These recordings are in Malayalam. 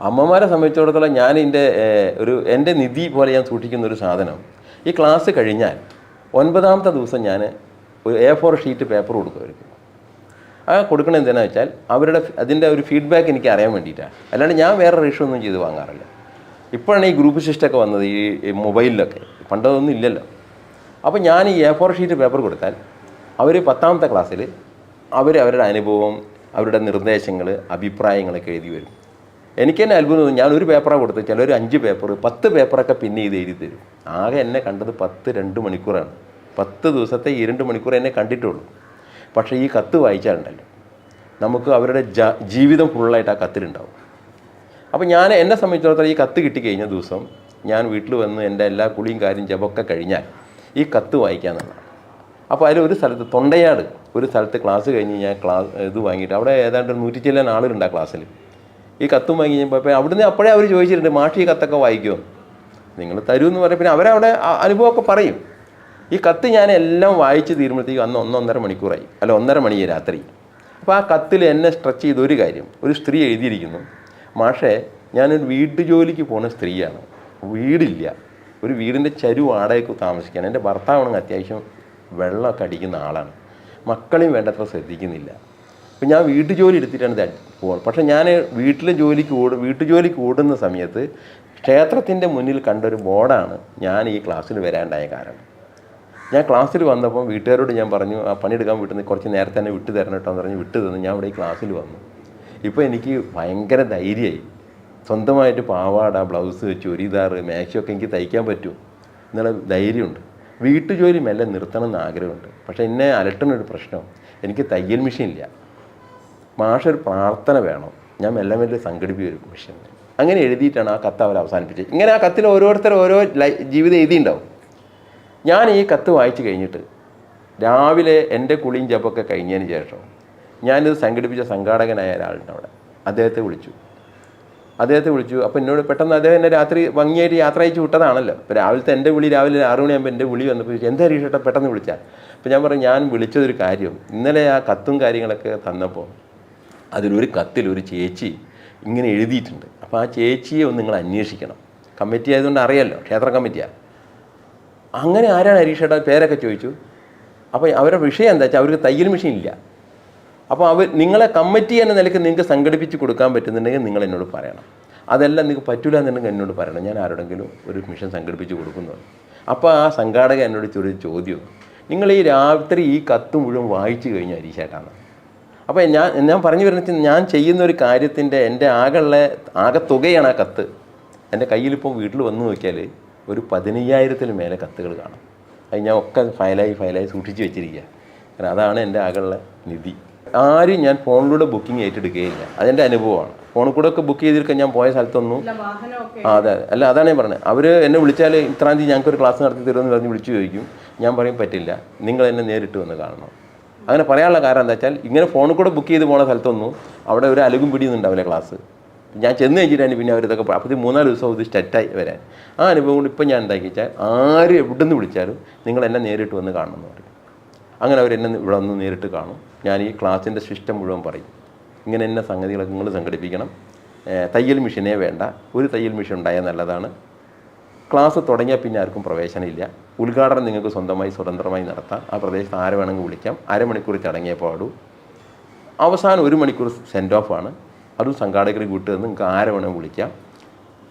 അമ്മമാരെ സംബന്ധിച്ചിടത്തോളം ഞാൻ എന്റെ ഒരു എന്റെ നിധി പോലെ ഞാൻ സൂക്ഷിക്കുന്ന ഒരു സാധനം. ഈ ക്ലാസ് കഴിഞ്ഞാൽ ഒൻപതാമത്തെ ദിവസം ഞാൻ ഒരു എ ഫോർ ഷീറ്റ് പേപ്പർ കൊടുക്കും അവർക്ക് ആ കൊടുക്കണത് എന്തിനാ വെച്ചാൽ അവരുടെ അതിന്റെ ഒരു ഫീഡ്ബാക്ക് എനിക്ക് അറിയാൻ വേണ്ടിയിട്ടാണ്. അല്ലാണ്ട് ഞാൻ വേറെ റേഷ്യോ ഒന്നും ചെയ്ത് വാങ്ങാറില്ല. ഇപ്പോഴാണ് ഈ ഗ്രൂപ്പ് സിസ്റ്റമൊക്കെ വന്നത് ഈ മൊബൈലിലൊക്കെ. പണ്ടതൊന്നും ഇല്ലല്ലോ. അപ്പോൾ ഞാൻ ഈ എ ഫോർ ഷീറ്റ് പേപ്പർ കൊടുത്താൽ അവർ പത്താമത്തെ ക്ലാസ്സിൽ അവർ അവരുടെ അനുഭവം അവരുടെ നിർദ്ദേശങ്ങൾ അഭിപ്രായങ്ങളൊക്കെ എഴുതി വരും. എനിക്ക് തന്നെ അത്ഭുതം തോന്നി. ഞാൻ ഒരു പേപ്പറാണ് കൊടുത്തത്. ഒരു അഞ്ച് പേപ്പർ പത്ത് പേപ്പറൊക്കെ പിന്നെ ഇത് എഴുതി തരും. ആകെ എന്നെ കണ്ടത് പത്ത് രണ്ട് മണിക്കൂറാണ്. പത്ത് ദിവസത്തെ ഈ രണ്ട് മണിക്കൂർ എന്നെ കണ്ടിട്ടുള്ളൂ. പക്ഷേ ഈ കത്ത് വായിച്ചാലുണ്ടല്ലോ. നമുക്ക് അവരുടെ ജീവിതം ഫുള്ളായിട്ട് ആ കത്തിലുണ്ടാവും. അപ്പോൾ ഞാൻ എന്നെ സംബന്ധിച്ചിടത്തോളം ഈ കത്ത് കിട്ടിക്കഴിഞ്ഞ ദിവസം ഞാൻ വീട്ടിൽ വന്ന് എന്റെ എല്ലാ കുളിയും കാര്യം ജപമൊക്കെ കഴിഞ്ഞാൽ ഈ കത്ത് വായിക്കാമെന്നുള്ളതാണ് അപ്പോൾ അതിൽ ഒരു സ്ഥലത്ത് തൊണ്ടയാട് ഒരു സ്ഥലത്ത് ക്ലാസ് കഴിഞ്ഞ് ഞാൻ ക്ലാസ് ഇത് വാങ്ങിയിട്ട് അവിടെ ഏതാണ്ട് നൂറ്റി ചില്ലാൻ ആളുകളുണ്ട് ആ ക്ലാസ്സിൽ. ഈ കത്തും വാങ്ങി കഴിഞ്ഞപ്പോൾ അവിടുന്ന് അപ്പോഴേ അവർ ചോദിച്ചിട്ടുണ്ട് മാഷി ഈ കത്തൊക്കെ വായിക്കുമോ നിങ്ങൾ തരൂ എന്ന് പറയും പിന്നെ അവരവിടെ അനുഭവമൊക്കെ പറയും. ഈ കത്ത് ഞാൻ എല്ലാം വായിച്ച് തീരുമ്പോഴത്തേക്കും അന്ന് ഒന്നൊന്നര മണിക്കൂറായി. അല്ല ഒന്നര മണി രാത്രി. അപ്പോൾ ആ കത്തിൽ എന്നെ സ്ട്രെച്ച് ചെയ്ത ഒരു കാര്യം ഒരു സ്ത്രീ എഴുതിയിരിക്കുന്നു. മാഷേ ഞാനൊരു വീട്ടു ജോലിക്ക് പോകുന്ന സ്ത്രീയാണ്. വീടില്ല. ഒരു വീടിന്റെ ചരു വാടകയ്ക്ക് താമസിക്കാൻ. എന്റെ ഭർത്താവാണെങ്കിൽ അത്യാവശ്യം വെള്ളമൊക്കെ അടിക്കുന്ന ആളാണ്. മക്കളെയും വേണ്ടത്ര ശ്രദ്ധിക്കുന്നില്ല. അപ്പം ഞാൻ വീട്ടു ജോലി എടുത്തിട്ടാണ് പോകുന്നത് പക്ഷേ ഞാൻ വീട്ടിലെ ജോലിക്ക് ഓട് വീട്ടു ജോലിക്ക് ഓടുന്ന സമയത്ത് ക്ഷേത്രത്തിന്റെ മുന്നിൽ കണ്ടൊരു ബോർഡാണ് ഞാൻ ഈ ക്ലാസ്സിൽ വരാണ്ടായ കാരണം. ഞാൻ ക്ലാസ്സിൽ വന്നപ്പോൾ വീട്ടുകാരോട് ഞാൻ പറഞ്ഞു ആ പണിയെടുക്കാൻ വീട്ടിൽ കുറച്ച് നേരത്തെ തന്നെ വിട്ടു തരണം കേട്ടോ എന്ന് പറഞ്ഞ് വിട്ടു തന്നു. ഞാൻ ഇവിടെ ഈ ക്ലാസ്സിൽ വന്നു. ഇപ്പോൾ എനിക്ക് ഭയങ്കര ധൈര്യമായി. സ്വന്തമായിട്ട് പാവാട ബ്ലൗസ് ചുരിദാർ മാക്സിയൊക്കെ എനിക്ക് തയ്ക്കാൻ പറ്റും എന്നുള്ള ധൈര്യമുണ്ട്. വീട്ടുജോലി മെല്ലെ നിർത്തണം എന്ന് ആഗ്രഹമുണ്ട്. പക്ഷേ എന്നെ അലട്ടുന്നൊരു പ്രശ്നം എനിക്ക് തയ്യൽ മെഷീൻ ഇല്ല. മാഷ ഒരു പ്രാർത്ഥന വേണം. ഞാൻ മെല്ലെ മെല്ലെ സംഘടിപ്പിക്കും ഒരു മിഷൻ. അങ്ങനെ എഴുതിയിട്ടാണ് ആ കത്ത് അവർ അവസാനിപ്പിച്ചത്. ഇങ്ങനെ ആ കത്തിൽ ഓരോരുത്തർ ഓരോ ജീവിതം എഴുതിയിട്ടുണ്ടാവും. ഞാൻ ഈ കത്ത് വായിച്ചു കഴിഞ്ഞിട്ട് രാവിലെ എന്റെ കുളിയും ജപ്പൊക്കെ കഴിഞ്ഞതിന് ശേഷം ഞാനിത് സംഘടിപ്പിച്ച സംഘാടകനായ ഒരാളുണ്ട് അവിടെ. അദ്ദേഹത്തെ വിളിച്ചു. അദ്ദേഹത്തെ വിളിച്ചു. അപ്പോൾ എന്നോട് പെട്ടെന്ന് അദ്ദേഹം എന്നെ രാത്രി ഭംഗിയായിട്ട് യാത്ര അയച്ചു വിട്ടതാണല്ലോ. അപ്പോൾ രാവിലത്തെ എന്റെ വിളി രാവിലെ ആറു മണിയാകുമ്പോൾ എന്റെ വിളി വന്നപ്പോൾ എന്താ രീക്ഷട്ടെ പെട്ടെന്ന് വിളിച്ചാൽ അപ്പോൾ ഞാൻ പറഞ്ഞു ഞാൻ വിളിച്ചതൊരു കാര്യം. ഇന്നലെ ആ കത്തും കാര്യങ്ങളൊക്കെ തന്നപ്പോൾ അതിലൊരു കത്തിൽ ഒരു ചേച്ചി ഇങ്ങനെ എഴുതിയിട്ടുണ്ട്. അപ്പോൾ ആ ചേച്ചിയെ ഒന്ന് നിങ്ങൾ അന്വേഷിക്കണം. കമ്മിറ്റി ആയതുകൊണ്ട് അറിയാമല്ലോ ക്ഷേത്ര കമ്മിറ്റിയാണ് അങ്ങനെ ആരാണ് ഹരീഷേട്ടാ പേരൊക്കെ ചോദിച്ചു. അപ്പോൾ അവരുടെ വിഷയം എന്താ വെച്ചാൽ അവർക്ക് തയ്യൽ മെഷീൻ ഇല്ല. അപ്പോൾ അവർ നിങ്ങളെ കമ്മിറ്റി എന്ന നിലയ്ക്ക് നിങ്ങൾക്ക് സംഘടിപ്പിച്ച് കൊടുക്കാൻ പറ്റുന്നുണ്ടെങ്കിൽ നിങ്ങൾ എന്നോട് പറയണം. അതെല്ലാം നിങ്ങൾക്ക് പറ്റില്ല എന്നുണ്ടെങ്കിൽ എന്നോട് പറയണം. ഞാൻ ആരോടെങ്കിലും ഒരു മിഷൻ സംഘടിപ്പിച്ച് കൊടുക്കുന്നു. അപ്പോൾ ആ സംഘാടക എന്നോട് ചെറിയ ചോദ്യം. നിങ്ങൾ ഈ രാത്രി ഈ കത്ത് മുഴുവൻ വായിച്ചു കഴിഞ്ഞാൽ ഹരീഷേട്ടാണ് അപ്പോൾ ഞാൻ ഞാൻ പറഞ്ഞു വരുന്നത് ഞാൻ ചെയ്യുന്ന ഒരു കാര്യത്തിന്റെ എന്റെ ആകെയുള്ള ആകെ തുകയാണ് ആ കത്ത്. എന്റെ കയ്യിലിപ്പോൾ വീട്ടിൽ വന്നു നോക്കിയാൽ ഒരു പതിനയ്യായിരത്തിന് മേലെ കത്തുകൾ കാണും. അത് ഞാൻ ഒക്കെ ഫയലായി ഫയലായി സൂക്ഷിച്ച് വെച്ചിരിക്കുക കാരണം അതാണ് എന്റെ ആകെയുള്ള നിധി. ആരും ഞാൻ ഫോണിലൂടെ ബുക്കിംഗ് ഏറ്റെടുക്കുകയില്ല. അതെന്റെ അനുഭവമാണ്. ഫോണിൽ കൂടെ ഒക്കെ ബുക്ക് ചെയ്തിരിക്കാൻ ഞാൻ പോയ സ്ഥലത്തൊന്നും ആ അതെ അതെ. അല്ല അതാണ് ഞാൻ പറഞ്ഞത്. അവർ എന്നെ വിളിച്ചാൽ ഇത്രാം തീയതി ഞങ്ങൾക്ക് ഒരു ക്ലാസ് നടത്തി തരുമെന്ന് പറഞ്ഞ് വിളിച്ചു ചോദിക്കും. ഞാൻ പറയും പറ്റില്ല. നിങ്ങൾ എന്നെ നേരിട്ട് വന്ന് കാണണം. അങ്ങനെ പറയാനുള്ള കാരണം എന്താ വെച്ചാൽ ഇങ്ങനെ ഫോണിൽ കൂടെ ബുക്ക് ചെയ്ത് പോണ സ്ഥലത്തൊന്നും അവിടെ ഒരു അലുകും പിടിയൊന്നും ഉണ്ടാവില്ല ക്ലാസ് ഞാൻ ചെന്ന് കഴിഞ്ഞിട്ടാണ് പിന്നെ അവരിതൊക്കെ അപ്പോൾ മൂന്നാൽ ദിവസം ഇത് സ്റ്റെറ്റായി വരാൻ. ആ അനുഭവം കൊണ്ട് ഇപ്പം ഞാൻ എന്താക്കി വെച്ചാൽ ആര് എവിടെ നിന്ന് വിളിച്ചാലും നിങ്ങൾ എന്നെ നേരിട്ട് വന്ന് കാണണം പറയും. അങ്ങനെ അവർ എന്നെ ഇവിടെ വന്ന് നേരിട്ട് കാണും. ഞാൻ ഈ ക്ലാസ്സിന്റെ സിസ്റ്റം മുഴുവൻ പറയും. ഇങ്ങനെ എന്നെ സംഗതികളൊക്കെ നിങ്ങൾ സംഘടിപ്പിക്കണം. തയ്യൽ മെഷീനേ വേണ്ട. ഒരു തയ്യൽ മെഷീൻ ഉണ്ടായാൽ നല്ലതാണ്. ക്ലാസ് തുടങ്ങിയാൽ പിന്നെ ആർക്കും പ്രവേശനമില്ല ഉദ്ഘാടനം നിങ്ങൾക്ക് സ്വന്തമായി സ്വതന്ത്രമായി നടത്താം. ആ പ്രദേശത്ത് ആരെ വേണമെങ്കിൽ വിളിക്കാം. അരമണിക്കൂർ ചടങ്ങിയേ പാടൂ. അവസാനം ഒരു മണിക്കൂർ സെൻഡ് ഓഫ് ആണ്. അതും സംഘാടകർ കൂട്ടുക നിങ്ങൾക്ക് ആരെ വേണമെങ്കിൽ വിളിക്കാം.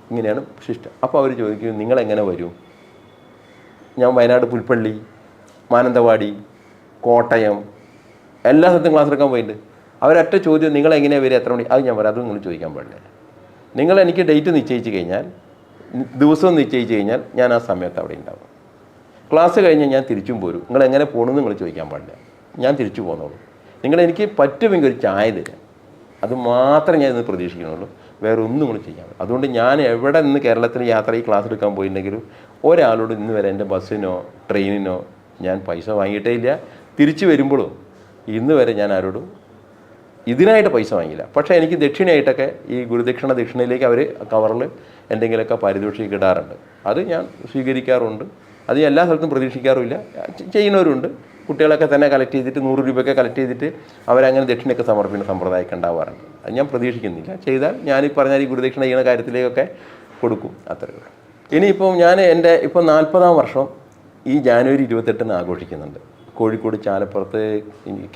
ഇങ്ങനെയാണ് ശിഷ്ടം അപ്പോൾ അവർ ചോദിക്കും നിങ്ങളെങ്ങനെ വരും? ഞാൻ വയനാട് പുൽപ്പള്ളി മാനന്തവാടി കോട്ടയം എല്ലാ സ്ഥലത്തും ക്ലാസ് എടുക്കാൻ പോയിട്ടുണ്ട്. അവരൊറ്റ ചോദ്യം നിങ്ങളെങ്ങനെയാണ് വരിക? എത്ര മണി? അത് ഞാൻ പറയാം. അത് നിങ്ങൾ ചോദിക്കാൻ പാടില്ല. നിങ്ങൾ എനിക്ക് ഡേറ്റ് നിശ്ചയിച്ച് കഴിഞ്ഞാൽ ദിവസവും നിശ്ചയിച്ച് കഴിഞ്ഞാൽ ഞാൻ ആ സമയത്ത് അവിടെ ഉണ്ടാവും. ക്ലാസ് കഴിഞ്ഞ് ഞാൻ തിരിച്ചും പോരും. നിങ്ങൾ എങ്ങനെ പോകണമെന്ന് നിങ്ങൾ ചോദിക്കാൻ പാടില്ല. ഞാൻ തിരിച്ചു പോകുന്നുള്ളൂ നിങ്ങൾ എനിക്ക് പറ്റുമെങ്കിൽ ഒരു ചായ തരാം അത് മാത്രമേ ഞാൻ ഇന്ന് പ്രതീക്ഷിക്കുന്നുള്ളൂ. വേറെ ഒന്നും നിങ്ങൾ ചെയ്യാൻ അതുകൊണ്ട് ഞാൻ എവിടെ നിന്ന് കേരളത്തിൽ യാത്ര ഈ ക്ലാസ് എടുക്കാൻ പോയിട്ടുണ്ടെങ്കിലും ഒരാളോട് ഇന്ന് വരെ എന്റെ ബസ്സിനോ ട്രെയിനിനോ ഞാൻ പൈസ വാങ്ങിയിട്ടേ ഇല്ല. തിരിച്ചു വരുമ്പോഴും ഇന്ന് വരെ ഞാൻ ആരോടും ഇതിനായിട്ട് പൈസ വാങ്ങിയില്ല. പക്ഷേ എനിക്ക് ദക്ഷിണയായിട്ടൊക്കെ ഈ ഗുരുദക്ഷിണ ദക്ഷിണയിലേക്ക് അവർ കവറിൽ എന്തെങ്കിലുമൊക്കെ പാരിതോഷികം ഇടാറുണ്ട്. അത് ഞാൻ സ്വീകരിക്കാറുണ്ട്. അത് എല്ലാ സ്ഥലത്തും പ്രതീക്ഷിക്കാറുമില്ല. ചെയ്യുന്നവരുണ്ട്. കുട്ടികളൊക്കെ തന്നെ കളക്ട് ചെയ്തിട്ട് നൂറ് രൂപയൊക്കെ കളക്ട് ചെയ്തിട്ട് അവരങ്ങനെ ദക്ഷിണയൊക്കെ സമർപ്പിക്കുന്ന സമ്പ്രദായമൊക്കെ ഉണ്ടാവാറുണ്ട്. അത് ഞാൻ പ്രതീക്ഷിക്കുന്നില്ല. ചെയ്താൽ ഞാൻ ഈ പറഞ്ഞാൽ ഈ ഗുരുദക്ഷിണ ചെയ്യുന്ന കാര്യത്തിലേക്കൊക്കെ കൊടുക്കും. അത്രയേ ഉള്ളൂ. ഇനിയിപ്പം ഞാൻ എന്റെ ഇപ്പോൾ നാൽപ്പതാം വർഷം ഈ ജാനുവരി ഇരുപത്തെട്ടിന് ആഘോഷിക്കുന്നുണ്ട്. കോഴിക്കോട് ചാലപ്പുറത്ത്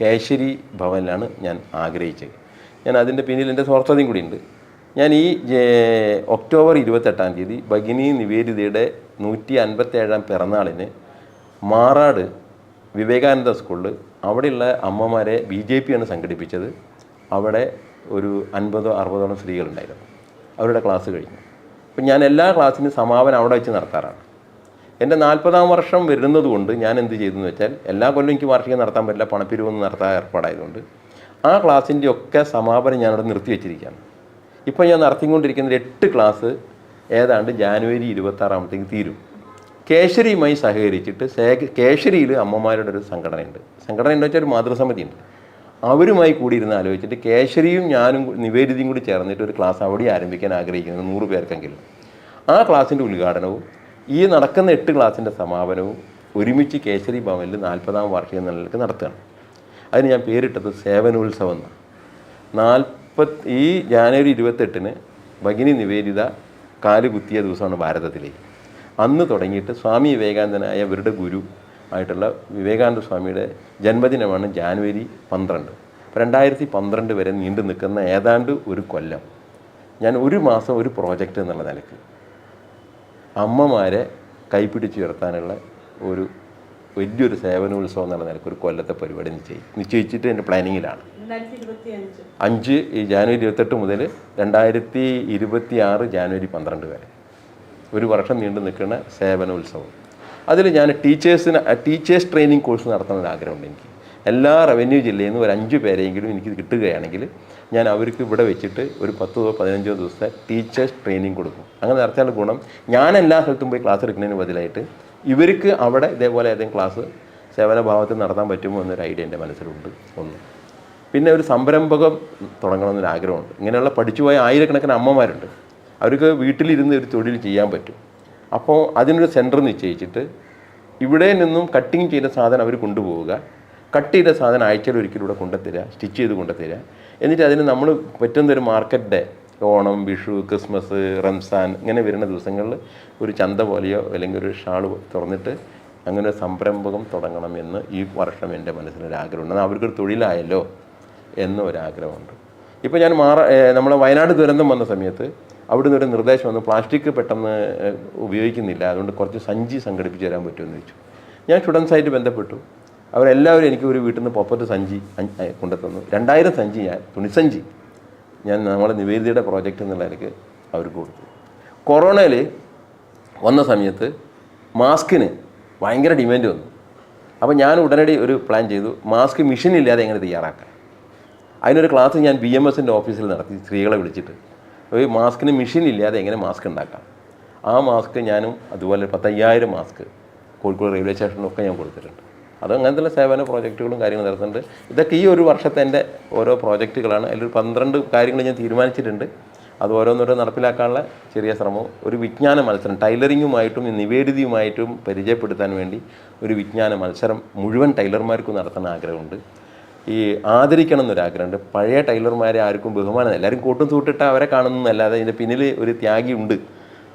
കേശരി ഭവനിലാണ് ഞാൻ ആഗ്രഹിച്ചത്. ഞാൻ അതിന്റെ പിന്നിൽ എന്റെ സ്വാർത്ഥതയും ഉണ്ട്. ഞാൻ ഈ ഒക്ടോബർ ഇരുപത്തെട്ടാം തീയതി ഭഗിനി നിവേദിതയുടെ നൂറ്റി അൻപത്തേഴാം പിറന്നാളിന് മാറാട് വിവേകാനന്ദ സ്കൂളിൽ അവിടെയുള്ള അമ്മമാരെ ബി ജെ പിയാണ് സംഘടിപ്പിച്ചത്. അവിടെ ഒരു അൻപതോ അറുപതോളം സ്ത്രീകളുണ്ടായിരുന്നു. അവരുടെ ക്ലാസ് കഴിഞ്ഞു. അപ്പം ഞാൻ എല്ലാ ക്ലാസ്സിനും സമാപനം അവിടെ വെച്ച് നടത്താറാണ്. എന്റെ നാൽപ്പതാം വർഷം വരുന്നത് കൊണ്ട് ഞാൻ എന്ത് ചെയ്തു എന്ന് വെച്ചാൽ എല്ലാ കൊല്ലം എനിക്ക് വാർഷികം നടത്താൻ പറ്റില്ല പണപ്പിരിവൊന്നും നടത്താൻ ഏർപ്പാടായതുകൊണ്ട് ആ ക്ലാസ്സിന്റെ ഒക്കെ സമാപനം ഞാനവിടെ നിർത്തി വെച്ചിരിക്കുകയാണ്. ഇപ്പോൾ ഞാൻ നടത്തിക്കൊണ്ടിരിക്കുന്ന എട്ട് ക്ലാസ് ഏതാണ്ട് ജാനുവരി ഇരുപത്താറാമത്തേക്ക് തീരും. കേശരിയുമായി സഹകരിച്ചിട്ട് കേശരിയിൽ അമ്മമാരുടെ ഒരു സംഘടനയുണ്ട്. സംഘടന എന്ന് വെച്ചാൽ ഒരു മാതൃസമിതിയുണ്ട്. അവരുമായി കൂടി ഇരുന്ന് ആലോചിച്ചിട്ട് കേശരിയും ഞാനും നിവേദിതയും കൂടി ചേർന്നിട്ട് ഒരു ക്ലാസ് അവിടെ ആരംഭിക്കാൻ ആഗ്രഹിക്കുന്നത് നൂറ് പേർക്കെങ്കിലും. ആ ക്ലാസ്സിന്റെ ഉദ്ഘാടനവും ഈ നടക്കുന്ന എട്ട് ക്ലാസ്സിന്റെ സമാപനവും ഒരുമിച്ച് കേശരി ഭവനിൽ നാൽപ്പതാം വാർഷിക നിലയിലേക്ക് നടത്തുകയാണ്. അതിന് ഞാൻ പേരിട്ടത് സേവനോത്സവം എന്നാണ്. നാൽപ്പത് ഈ ജാനുവരി ഇരുപത്തെട്ടിന് ഭഗിനി നിവേദിത കാലുകുത്തിയ ദിവസമാണ് ഭാരതത്തിലേക്ക്. അന്ന് തുടങ്ങിയിട്ട് സ്വാമി വിവേകാനന്ദനായ ഇവരുടെ ഗുരു ആയിട്ടുള്ള വിവേകാനന്ദ സ്വാമിയുടെ ജന്മദിനമാണ് ജാനുവരി പന്ത്രണ്ട്. രണ്ടായിരത്തി പന്ത്രണ്ട് വരെ നീണ്ടു നിൽക്കുന്ന ഏതാണ്ട് ഒരു കൊല്ലം. ഞാൻ ഒരു മാസം ഒരു പ്രോജക്റ്റ് എന്നുള്ള നിലയ്ക്ക് അമ്മമാരെ കൈപ്പിടിച്ചുയർത്താനുള്ള ഒരു വലിയൊരു സേവനോത്സവം എന്നുള്ള നിലയ്ക്ക് ഒരു കൊല്ലത്തെ പരിപാടി നിശ്ചയി നിശ്ചയിച്ചിട്ട് എന്റെ പ്ലാനിങ്ങിലാണ്. അഞ്ച്. അഞ്ച് ഈ ജാനുവരി ഇരുപത്തെട്ട് മുതൽ രണ്ടായിരത്തി ഇരുപത്തി ആറ് ജാനുവരി പന്ത്രണ്ട് വരെ. ഒരു വർഷം നീണ്ടു നിൽക്കുന്ന സേവനോത്സവം. അതിൽ ഞാൻ ടീച്ചേഴ്സിന് ടീച്ചേഴ്സ് ട്രെയിനിങ് കോഴ്സ് നടത്തണമെന്ന് ആഗ്രഹമുണ്ട് എനിക്ക്. എല്ലാ റവന്യൂ ജില്ലയിൽ നിന്ന് ഒരു അഞ്ച് പേരെങ്കിലും എനിക്ക് കിട്ടുകയാണെങ്കിൽ ഞാൻ അവർക്ക് ഇവിടെ വെച്ചിട്ട് ഒരു പത്തോ പതിനഞ്ചോ ദിവസത്തെ ടീച്ചേഴ്സ് ട്രെയിനിങ് കൊടുക്കും. അങ്ങനെ നടത്തിയാൽ ഗുണം. ഞാൻ എല്ലാ സ്ഥലത്തും പോയി ക്ലാസ് എടുക്കുന്നതിന് ബദലായിട്ട് ഇവർക്ക് അവിടെ ഇതേപോലെ ഏതെങ്കിലും ക്ലാസ് സേവനഭാവത്തിൽ നടത്താൻ പറ്റുമോ എന്നൊരു ഐഡിയ എന്റെ മനസ്സിലുണ്ട് ഒന്ന്. പിന്നെ ഒരു സംരംഭകം തുടങ്ങണമെന്നൊരു ആഗ്രഹമുണ്ട്. ഇങ്ങനെയുള്ള പഠിച്ചുപോയ ആയിരക്കണക്കിന് അമ്മമാരുണ്ട്. അവർക്ക് വീട്ടിലിരുന്ന് ഒരു തൊഴിൽ ചെയ്യാൻ പറ്റും. അപ്പോൾ അതിനൊരു സെന്റർ നിശ്ചയിച്ചിട്ട് ഇവിടെ നിന്നും കട്ടിങ് ചെയ്ത സാധനം അവർ കൊണ്ടുപോവുക. കട്ട് ചെയ്ത സാധനം ആഴ്ചയിൽ ഒരിക്കലും ഇവിടെ കൊണ്ടുത്തരിക സ്റ്റിച്ച് ചെയ്ത് കൊണ്ടുത്തരിക എന്നിട്ട് അതിന് നമ്മൾ പറ്റുന്ന ഒരു market day Onam Vishu Christmas Ramzan ഇങ്ങനെ വരുന്ന ദിവസങ്ങളിൽ ഒരു ചന്ത പോലെയോ അല്ലെങ്കിൽ ഒരു ഷാൾ തുറന്നിട്ട് അങ്ങനെ ഒരു സംരംഭകം തുടങ്ങണമെന്ന് ഈ വർഷം എന്റെ മനസ്സിലൊരു ആഗ്രഹമുണ്ട്. എന്നാൽ അവർക്കൊരു തൊഴിലായല്ലോ എന്ന ഒരാഗ്രഹമുണ്ട് ഇപ്പോൾ ഞാൻ മാറ നമ്മളെ വയനാട് ദുരന്തം വന്ന സമയത്ത് അവിടുന്ന് ഒരു നിർദ്ദേശം വന്നു പ്ലാസ്റ്റിക് പെട്ടെന്ന് ഉപയോഗിക്കുന്നില്ല. അതുകൊണ്ട് കുറച്ച് സഞ്ചി സംഘടിപ്പിച്ച് തരാൻ പറ്റുമെന്ന് ചോദിച്ചു. ഞാൻ സ്റ്റുഡൻസായിട്ട് ബന്ധപ്പെട്ടു. അവരെല്ലാവരും എനിക്ക് ഒരു വീട്ടിൽ നിന്ന് പൊപ്പത്ത് സഞ്ചി കൊണ്ടുത്തന്നു രണ്ടായിരം സഞ്ചി ഞാൻ തുണിസഞ്ചി ഞാൻ നമ്മുടെ നിവേദിയുടെ പ്രോജക്റ്റ് എന്നുള്ള എനിക്ക് അവർക്ക് കൊടുത്തു. കൊറോണയിൽ വന്ന സമയത്ത് മാസ്കിന് ഭയങ്കര ഡിമാൻഡ് വന്നു. അപ്പോൾ ഞാൻ ഉടനടി ഒരു പ്ലാൻ ചെയ്തു മാസ്ക് മെഷീൻ ഇല്ലാതെ എങ്ങനെ തയ്യാറാക്കാം? അതിനൊരു ക്ലാസ് ഞാൻ ബി എം എസിന്റെ ഓഫീസിൽ നടത്തി സ്ത്രീകളെ വിളിച്ചിട്ട്. ഈ മാസ്കിന് മെഷീൻ ഇല്ലാതെ എങ്ങനെ മാസ്ക് ഉണ്ടാക്കാം? ആ മാസ്ക് ഞാനും അതുപോലെ പത്തയ്യായിരം മാസ്ക് കോഴിക്കോട് റെയിൽവേ സ്റ്റേഷനിലൊക്കെ ഞാൻ കൊടുത്തിട്ടുണ്ട്. അത് അങ്ങനത്തെ സേവന പ്രോജക്റ്റുകളും കാര്യങ്ങളും നടത്തുന്നുണ്ട്. ഇതൊക്കെ ഈ ഒരു വർഷത്തെ എന്റെ ഓരോ പ്രോജക്റ്റുകളാണ്. അതിലൊരു പന്ത്രണ്ട് കാര്യങ്ങൾ ഞാൻ തീരുമാനിച്ചിട്ടുണ്ട്. അത് ഓരോന്നോരോ നടപ്പിലാക്കാനുള്ള ചെറിയ ശ്രമം ഒരു വിജ്ഞാന മത്സരം ടൈലറിങ്ങുമായിട്ടും നിവേദിതയുമായിട്ടും പരിചയപ്പെടുത്താൻ വേണ്ടി ഒരു വിജ്ഞാന മത്സരം മുഴുവൻ ടൈലർമാർക്കും നടത്തുന്ന ആഗ്രഹമുണ്ട്. ഈ ആദരിക്കണം എന്നൊരാഗ്രഹമുണ്ട് പഴയ ടൈലർമാരെ ആർക്കും ബഹുമാനം എല്ലാവരും കൂട്ടും തൂട്ടിട്ട് അവരെ കാണുന്നതല്ലാതെ ഇതിന്റെ പിന്നിൽ ഒരു ത്യാഗിയുണ്ട്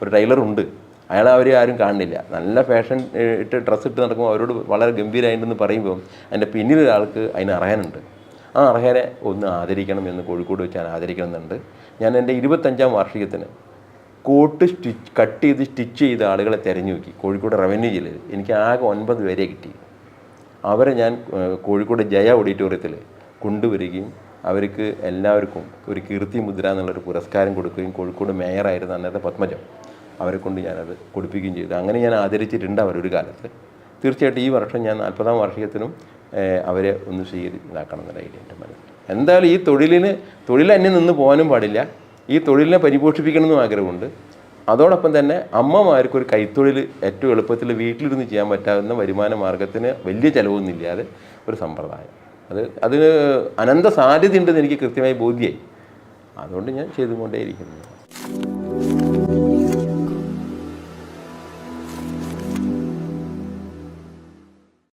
ഒരു ടൈലറുണ്ട് അയാളെ അവർ ആരും കാണുന്നില്ല. നല്ല ഫാഷൻ ഇട്ട് ഡ്രസ്സ് ഇട്ട് നടക്കുമ്പോൾ അവരോട് വളരെ ഗംഭീരമായിട്ടെന്ന് പറയുമ്പോൾ അതിന്റെ പിന്നിൽ ഒരാൾക്ക് അതിന് അർഹനുണ്ട്. ആ അർഹനെ ഒന്ന് ആദരിക്കണം എന്ന് കോഴിക്കോട് വെച്ച് ഞാൻ ആദരിക്കണം എന്നുണ്ട് ഞാൻ എന്റെ ഇരുപത്തഞ്ചാം വാർഷികത്തിന് കോട്ട് സ്റ്റിച്ച് കട്ട് ചെയ്ത് സ്റ്റിച്ച് ചെയ്ത ആളുകളെ തിരഞ്ഞു നോക്കി. കോഴിക്കോട് റവന്യൂ ജില്ലയിൽ എനിക്ക് ആകെ ഒൻപത് പേരെ കിട്ടി. അവരെ ഞാൻ കോഴിക്കോട് ജയ ഓഡിറ്റോറിയത്തിൽ കൊണ്ടുവരികയും അവർക്ക് എല്ലാവർക്കും ഒരു കീർത്തി മുദ്ര എന്നുള്ളൊരു പുരസ്കാരം കൊടുക്കുകയും കോഴിക്കോട് മേയറായിരുന്ന അന്നത്തെ പത്മജം. അവരെ കൊണ്ട് ഞാനത് കൊടുപ്പിക്കുകയും ചെയ്തു. അങ്ങനെ ഞാൻ ആദരിച്ചിട്ടുണ്ട് അവരൊരു കാലത്ത്. തീർച്ചയായിട്ടും ഈ വർഷം ഞാൻ നാൽപ്പതാം വാർഷികത്തിനും അവരെ ഒന്ന് സ്വീകരി ഇതാക്കണം എന്നുള്ള ഐഡിയ എന്റെ മനസ്സിൽ. എന്തായാലും ഈ തൊഴിലിന് തൊഴിലന്യം നിന്ന് പോകാനും പാടില്ല. ഈ തൊഴിലിനെ പരിപോഷിപ്പിക്കണമെന്നും ആഗ്രഹമുണ്ട്. അതോടൊപ്പം തന്നെ അമ്മമാർക്ക് ഒരു കൈത്തൊഴിൽ ഏറ്റവും എളുപ്പത്തിൽ വീട്ടിലിരുന്ന് ചെയ്യാൻ പറ്റാവുന്ന വരുമാന മാർഗത്തിന് വലിയ ചിലവൊന്നുമില്ലാതെ ഒരു സമ്പ്രദായം. അത് അതിന് അനന്ത സാധ്യതയുണ്ടെന്ന് എനിക്ക് കൃത്യമായി ബോധ്യമായി അതുകൊണ്ട് ഞാൻ ചെയ്തുകൊണ്ടേയിരിക്കുന്നു.